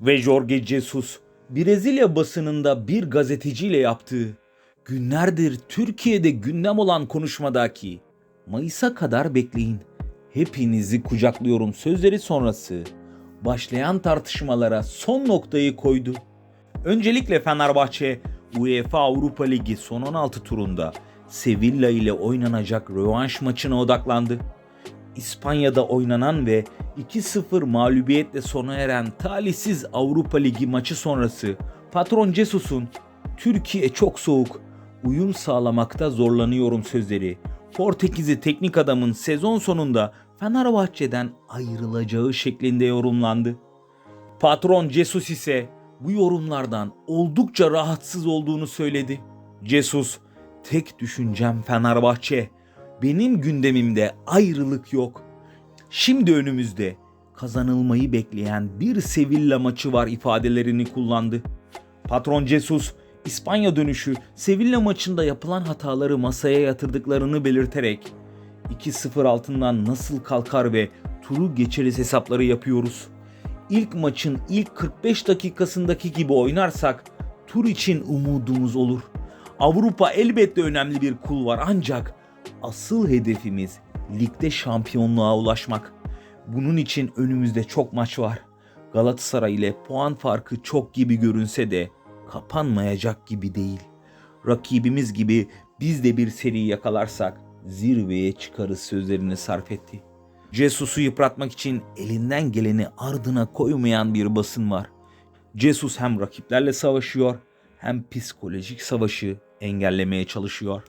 Ve Jorge Jesus Brezilya basınında bir gazeteciyle yaptığı günlerdir Türkiye'de gündem olan konuşmadaki Mayıs'a kadar bekleyin. Hepinizi kucaklıyorum sözleri sonrası başlayan tartışmalara son noktayı koydu. Öncelikle Fenerbahçe UEFA Avrupa Ligi son 16 turunda Sevilla ile oynanacak rövanş maçına odaklandı. İspanya'da oynanan ve 2-0 mağlubiyetle sona eren talihsiz Avrupa Ligi maçı sonrası patron Jesus'un Türkiye çok soğuk, uyum sağlamakta zorlanıyorum sözleri Portekizli teknik adamın sezon sonunda Fenerbahçe'den ayrılacağı şeklinde yorumlandı. Patron Jesus ise bu yorumlardan oldukça rahatsız olduğunu söyledi. Jesus, tek düşüncem Fenerbahçe. Benim gündemimde ayrılık yok. Şimdi önümüzde kazanılmayı bekleyen bir Sevilla maçı var ifadelerini kullandı. Patron Jesus, İspanya dönüşü Sevilla maçında yapılan hataları masaya yatırdıklarını belirterek 2-0 altından nasıl kalkar ve turu geçeriz hesapları yapıyoruz. İlk maçın ilk 45 dakikasındaki gibi oynarsak tur için umudumuz olur. Avrupa elbette önemli bir kulvar ancak asıl hedefimiz ligde şampiyonluğa ulaşmak. Bunun için önümüzde çok maç var. Galatasaray ile puan farkı çok gibi görünse de kapanmayacak gibi değil. Rakibimiz gibi biz de bir seri yakalarsak zirveye çıkarız sözlerini sarf etti. Jesus'u yıpratmak için elinden geleni ardına koymayan bir basın var. Jesus hem rakiplerle savaşıyor hem psikolojik savaşı engellemeye çalışıyor.